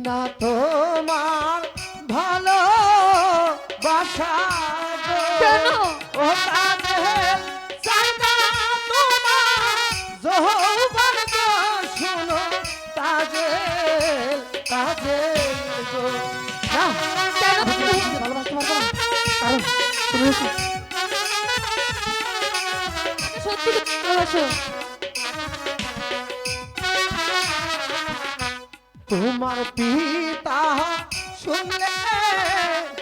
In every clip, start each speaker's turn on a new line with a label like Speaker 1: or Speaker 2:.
Speaker 1: না তোমার ভালো বাসা।
Speaker 2: কেন?
Speaker 1: ও তোমার শোনো ভালোবাসতে পারব কারণ তুমি
Speaker 2: সত্যি ভালোবাসো
Speaker 1: তোমার পিতা শুনলে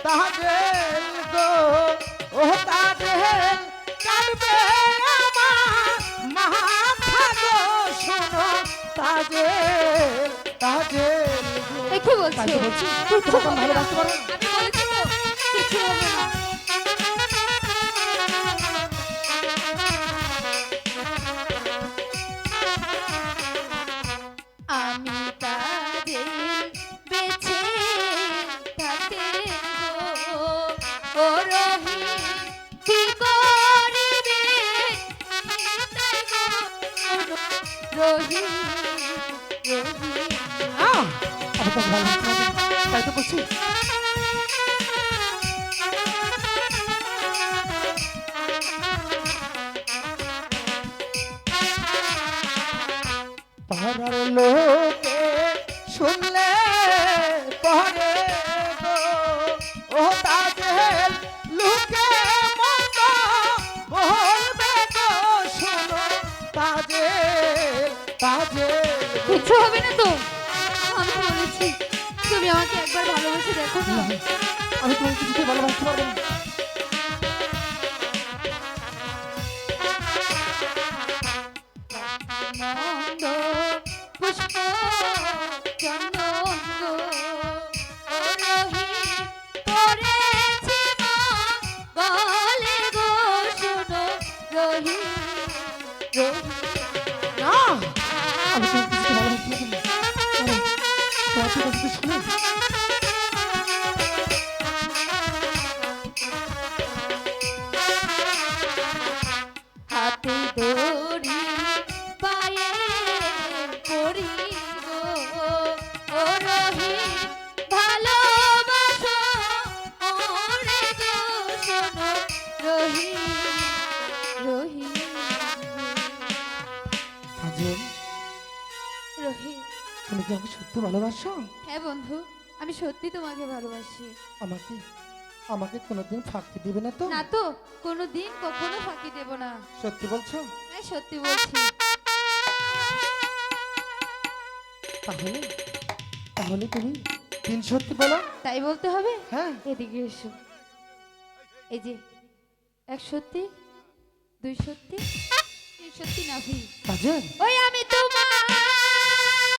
Speaker 1: তাহলে গো ও তাহলে কাটবে আমার মাথা গো শোনো তাহলে
Speaker 2: তাহলে কি বলছো।
Speaker 1: ভালোবাসতে পারব তাই তো বলছি। পাড়ার লোকে শুনলে
Speaker 2: কিছু হবে না তো? আমি বলেছি তুমি আমাকে একবার ভালোবেসে দেখো না।
Speaker 1: আমি তোমাকে কিছুতে ভালোবাসতে পারব না।
Speaker 2: নন্দ রহি রহি
Speaker 1: কাজল
Speaker 2: রহি
Speaker 1: তুমি কি আমাকে সত্যি ভালোবাসো?
Speaker 2: হ্যাঁ বন্ধু আমি সত্যি তোমাকে ভালোবাসি।
Speaker 1: আমাকে আমাকে কোনোদিন ফাঁকি দিবে না তো?
Speaker 2: না তো কোনো কখনো ফাঁকি দেব না।
Speaker 1: সত্যি বলছো?
Speaker 2: হ্যাঁ সত্যি বলছি।
Speaker 1: তাহলে তাহলে তুমি দিন সত্যি বলো।
Speaker 2: তাই বলতে হবে?
Speaker 1: হ্যাঁ।
Speaker 2: এদিকে এসো। এই যে এক সত্যি দুই সত্যি তিন সত্যি নাভি
Speaker 1: কাজল
Speaker 2: ওই আমি তো